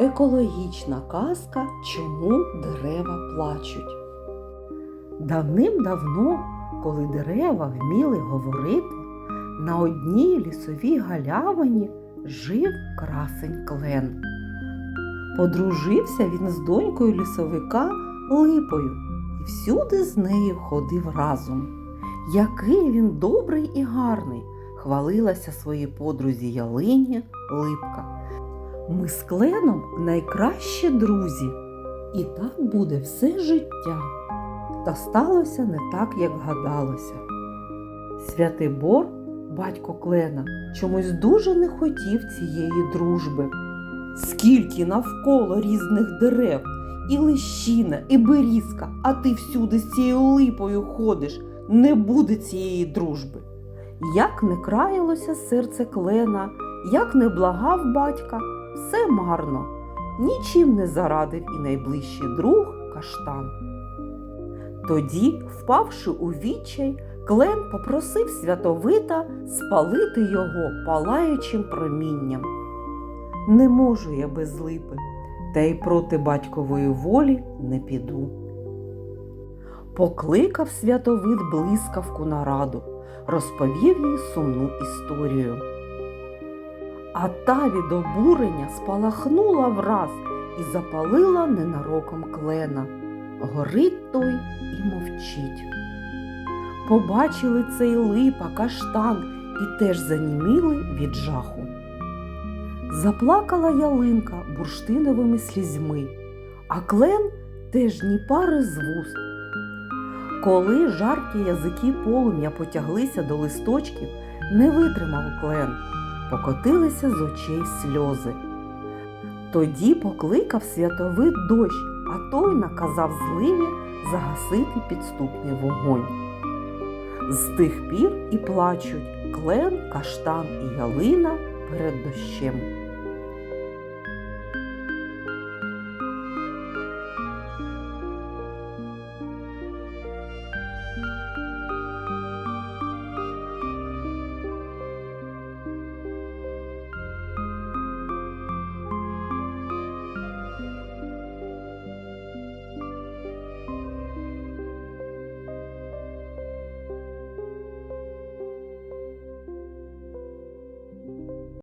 Екологічна казка Чому дерева плачуть. Давним-давно, коли дерева вміли говорити, на одній лісовій галявині жив красень клен. Подружився він з донькою лісовика Липою і всюди з нею ходив разом. Який він добрий і гарний, хвалилася своїй подрузі Ялині Липка. Ми з кленом найкращі друзі, і так буде все життя. Та сталося не так, як гадалося. Святий Бор, батько клена, чомусь дуже не хотів цієї дружби. Скільки навколо різних дерев, і лищина, і берізка, а ти всюди з цією липою ходиш, не буде цієї дружби. Як не краялося серце клена, як не благав батька, все марно, нічим не зарадив і найближчий друг каштан. Тоді, впавши у відчай, Клен попросив святовита спалити його палаючим промінням. Не можу я без липи, та й проти батькової волі не піду. Покликав святовид блискавку на раду, розповів їй сумну історію. А та від обурення спалахнула враз і запалила ненароком клена. Горить той і мовчить. Побачили цей липа, каштан і теж заніміли від жаху. Заплакала ялинка бурштиновими слізьми, а клен теж ні пари з вуст. Коли жаркі язики полум'я потяглися до листочків, не витримав клен, покотилися з очей сльози. Тоді покликав святовид дощ, а той наказав зливі загасити підступний вогонь. З тих пір і плачуть клен, каштан і ялина перед дощем.